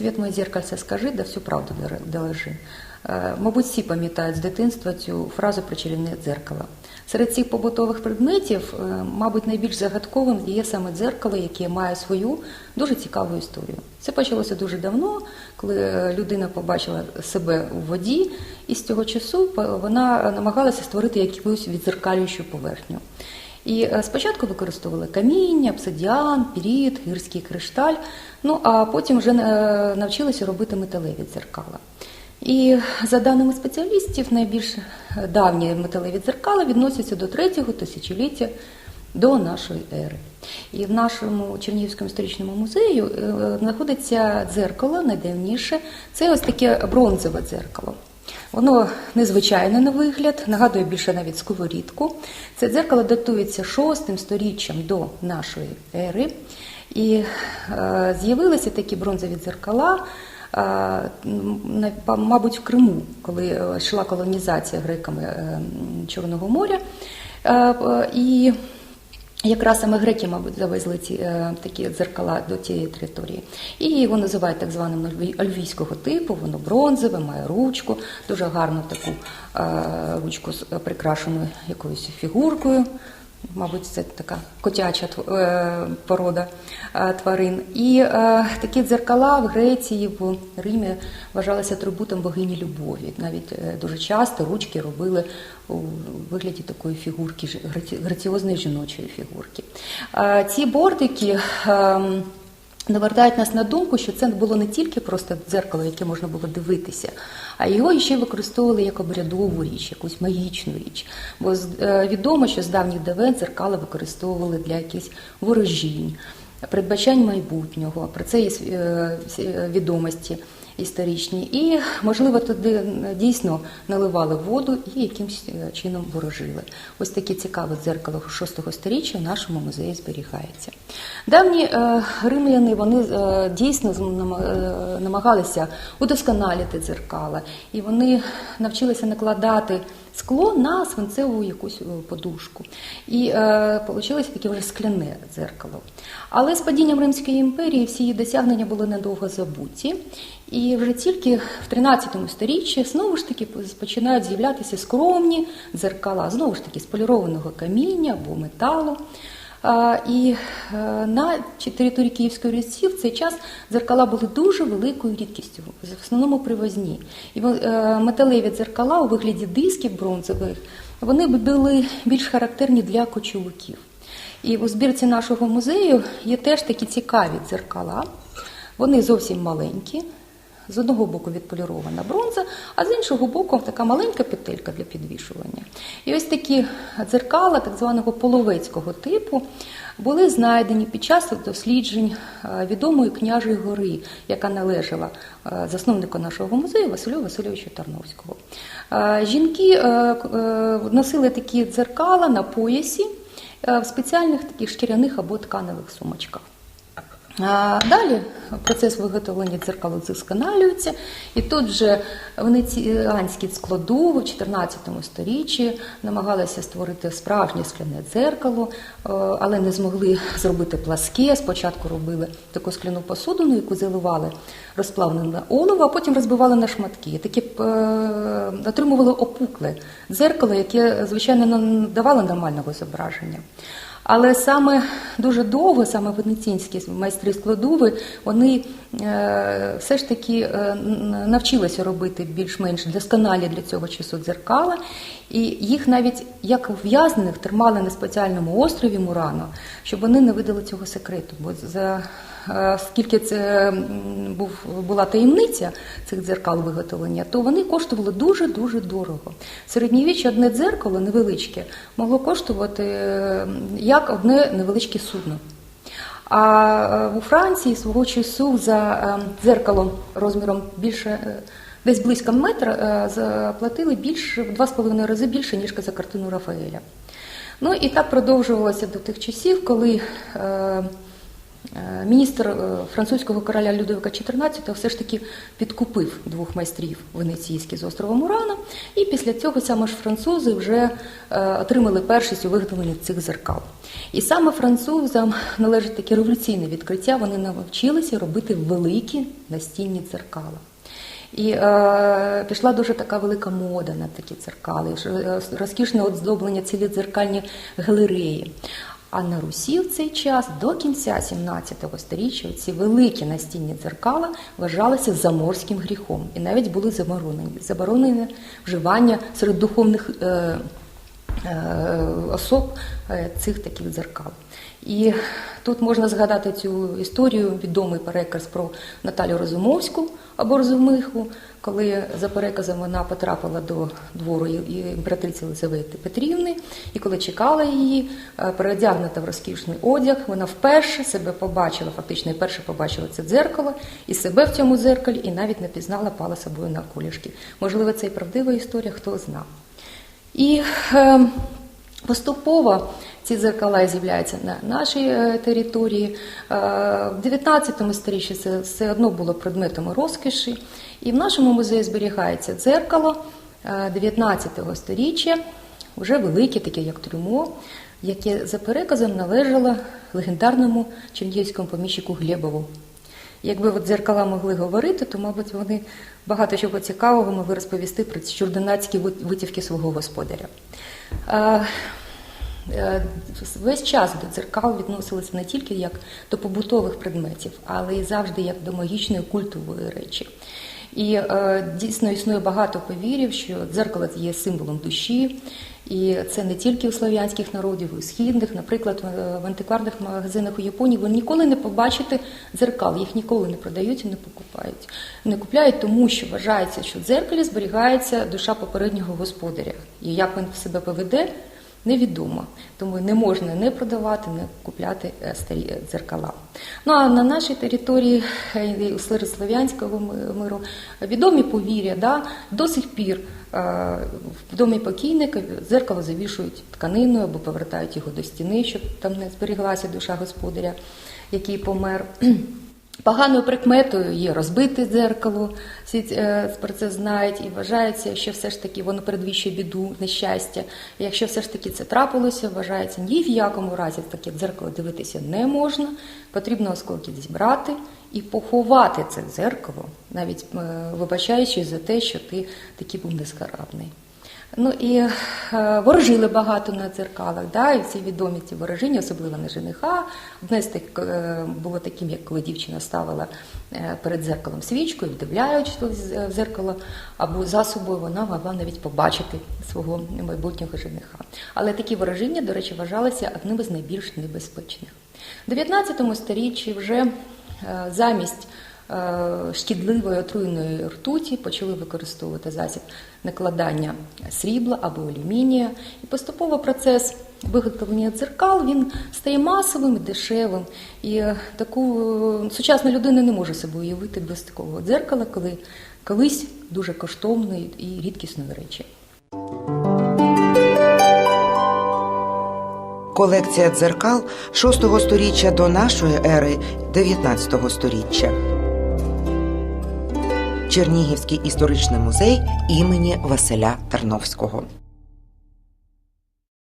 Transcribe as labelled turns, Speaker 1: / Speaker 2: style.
Speaker 1: Світ моє зеркальце скажи, да всю правду доложи. Е, Мабуть, всі пам'ятають з дитинства цю фразу про чарівне дзеркало. Серед цих побутових предметів, е, мабуть, найбільш загадковим є саме дзеркало, яке має свою дуже цікаву історію. Це почалося дуже давно, коли е, людина побачила себе у воді, і з цього часу вона намагалася створити якусь відзеркалюючу поверхню. І е, спочатку використовували каміння, обсидіан, піріт, гірський кришталь, ну а потім вже е, навчилися робити металеві дзеркала. І за даними спеціалістів, найбільш давні металеві дзеркала відносяться до третього тисячоліття до нашої ери. І в нашому Чернігівському історичному музеї е, знаходиться дзеркало найдавніше. Це ось таке бронзове дзеркало. Воно незвичайне на вигляд, нагадує більше навіть сковорідку. Це дзеркало датується шостим сторіччям до нашої ери. І е, з'явилися такі бронзові дзеркала, е, мабуть, в Криму, коли е, йшла колонізація греками е, Чорного моря. Е, е, Якраз саме греки, мабуть, завезли ці е, такі дзеркала до цієї території. І його називають так званим альві- альвійського типу, воно бронзове, має ручку, дуже гарну таку е, ручку з е, прикрашеною якоюсь фігуркою. Мабуть, це така котяча е, порода е, тварин. І е, такі дзеркала в Греції, в Римі вважалися атрибутом богині любові. Навіть дуже часто ручки робили у вигляді такої фігурки, граціозної жіночої фігурки. Ці бортики. Навертають нас на думку, що це було не тільки просто дзеркало, яке можна було дивитися, а його ще використовували як обрядову річ, якусь магічну річ. Бо е, відомо, що з давніх давен дзеркала використовували для якихось ворожінь, передбачань майбутнього. Про це є е, е, відомості історичні. І, можливо, туди дійсно наливали воду і якимось е, чином ворожили. Ось таке цікаве дзеркало 6 сторіччя в нашому музеї зберігається. Давні е, римляни вони е, дійсно намагалися удосконалити дзеркала, і вони навчилися накладати скло на свинцеву якусь е, подушку. І е, вийшло таке вже скляне дзеркало. Але з падінням Римської імперії всі її досягнення були недовго забуті. І вже тільки в 13 сторіччі знову ж таки починають з'являтися скромні дзеркала, знову ж таки з полірованого каміння або металу. І е, на території Київської Русі в цей час дзеркала були дуже великою рідкістю, в основному привозні. І е, металеві дзеркала у вигляді дисків бронзових вони були більш характерні для кочовиків. І у збірці нашого музею є теж такі цікаві дзеркала. Вони зовсім маленькі. З одного боку відполірована бронза, а з іншого боку така маленька петелька для підвішування. І ось такі дзеркала, так званого половецького типу, були знайдені під час досліджень е, відомої княжої гори, яка належала е, засновнику нашого музею Василю Васильовичу Тарновського. Е, Жінки носили такі дзеркала на поясі в спеціальних таких шкіряних або тканевих сумочках. Далі процес виготовлення дзеркал удосконалюється, і тут же венеціанські складови в 14 сторіччі намагалися створити справжнє скляне дзеркало, е, але не змогли зробити пласке. Спочатку робили таку скляну посудину, яку заливали розплавлене олово, а потім розбивали на шматки. І Таке е, отримували опукле дзеркало, яке, звичайно, не давало нормального зображення. Але саме дуже довго, саме венеційські майстри складови, вони е, все ж таки е, навчилися робити більш-менш досконалі для цього часу дзеркала, і їх навіть як ув'язнених тримали на спеціальному острові Мурано, щоб вони не видали цього секрету. Бо за скільки це був була таємниця цих дзеркал виготовлення, то вони коштували дуже дуже дорого. Середньовіччя одне дзеркало невеличке могло коштувати е, як одне невеличке судно. А е, у Франції свого часу за е, дзеркало розміром більше е, десь близько метра е, заплатили більше в два з половиною рази більше ніж за картину Рафаеля. Ну і так продовжувалося до тих часів, коли е, Е, Міністр е, французького короля Людовика XIV все ж таки підкупив двох майстрів венеційських з острова Мурана, і після цього саме ж французи вже е, отримали першість у виготовленні цих зеркал. І саме французам належить таке революційне відкриття. Вони навчилися робити великі настінні дзеркала. І е, пішла дуже така велика мода на такі дзеркали, е, розкішне оздоблення цілі дзеркальні галереї. А на Русі в цей час до кінця 17 століття ці великі настінні дзеркала вважалися заморським гріхом і навіть були заборонені. Заборонене вживання серед духовних е, е, особ е, цих таких дзеркал. І тут можна згадати цю історію, відомий переказ про Наталю Розумовську або Розумиху, коли за переказом вона потрапила до двору імператриці Елизавети Петрівни, і коли чекала її, е, переодягнута в розкішний одяг, вона вперше себе побачила, фактично і перше побачила це дзеркало, і себе в цьому дзеркалі, і навіть не пізнала, пала собою на колішки. Можливо, це і правдива історія, хто знав. І е, поступово ці дзеркала з'являються на нашій е, території. Е, в 19 сторіччі це все одно було предметом розкоші. І в нашому музеї зберігається дзеркало е, 19 сторіччя, вже велике, таке як трюмо, яке за переказом належало легендарному чернігівському поміщику Глебову. Якби от дзеркала могли говорити, то, мабуть, вони багато чого цікавого могли розповісти про ці чордонацькі витівки свого господаря. Е, Весь час до дзеркал відносилися не тільки як до побутових предметів, але й завжди як до магічної культової речі. І е, дійсно існує багато повірів, що дзеркало є символом душі, і це не тільки у слов'янських народів, у східних. Наприклад, в- в антикварних магазинах у Японії ви ніколи не побачите дзеркал, їх ніколи не продають і не покупають. Не купляють, тому що вважається, що в дзеркалі зберігається душа попереднього господаря. І як він себе поведе, невідомо. Тому не можна не продавати, не купляти е, старі е, дзеркала. Ну а на нашій території е, слов'янського миру відомі повір'я, да, до сих пір в домі покійника дзеркало завішують тканиною або повертають його до стіни, щоб там не зберіглася душа господаря, який помер. Поганою прикметою є розбите дзеркало, всі е, про це знають і вважається, що все ж таки воно передвіщує біду, нещастя. І якщо все ж таки це трапилося, вважається ні в якому разі в таке дзеркало дивитися не можна. Потрібно осколки зібрати і поховати це дзеркало, навіть е, вибачаючись за те, що ти такий був незграбний. Ну і е, ворожили багато на дзеркалах, да, і всі відомі ці ворожіння, особливо на жениха. Одне з тих е, було таким, як коли дівчина ставила е, перед дзеркалом свічку і вдивляючись в дзеркало, або за собою вона могла навіть побачити свого майбутнього жениха. Але такі ворожіння, до речі, вважалися одним із найбільш небезпечних. В 19 сторіччі вже замість шкідливої отруйної ртуті почали використовувати засіб накладання срібла або алюмінія. І поступово процес виготовлення дзеркал він стає масовим і дешевим. І е, таку е, сучасна людина не може себе уявити без такого дзеркала, коли колись дуже коштовної і рідкісної речі.
Speaker 2: Колекція дзеркал 6 сторіччя до нашої ери 19 сторіччя. Чернігівський історичний музей імені Василя Тарновського.